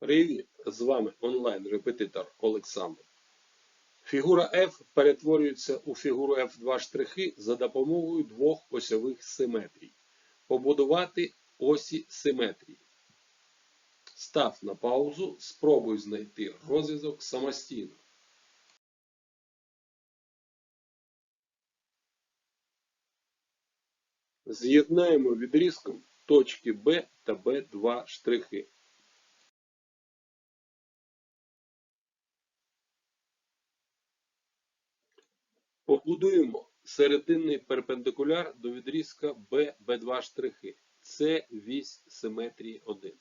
Привіт! З вами онлайн-репетитор Олександр. Фігура F перетворюється у фігуру F2 штрихи за допомогою двох осьових симетрій. Побудувати осі симетрії. Став на паузу, спробуй знайти розв'язок самостійно. З'єднаємо відрізком точки B та B2 штрихи. Побудуємо серединний перпендикуляр до відрізка B, B2 штрихи. Це вісь симетрії 1.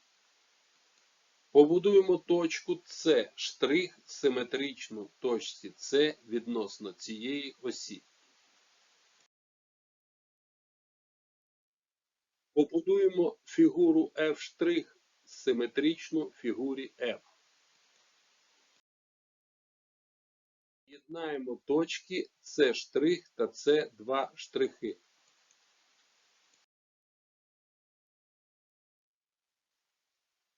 Побудуємо точку С штрих симетричну точці С відносно цієї осі. Побудуємо фігуру F симетричну фігурі F. Єднаємо точки С штрих та С2 штрихи.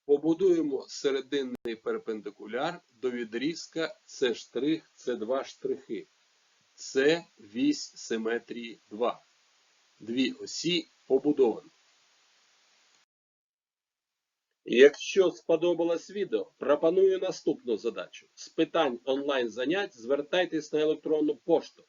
Побудуємо серединний перпендикуляр до відрізка С штрих С2 штрихи. Це вісь симетрії 2. Дві осі побудовані. Якщо сподобалось відео, пропоную наступну задачу. З питань онлайн занять звертайтесь на електронну пошту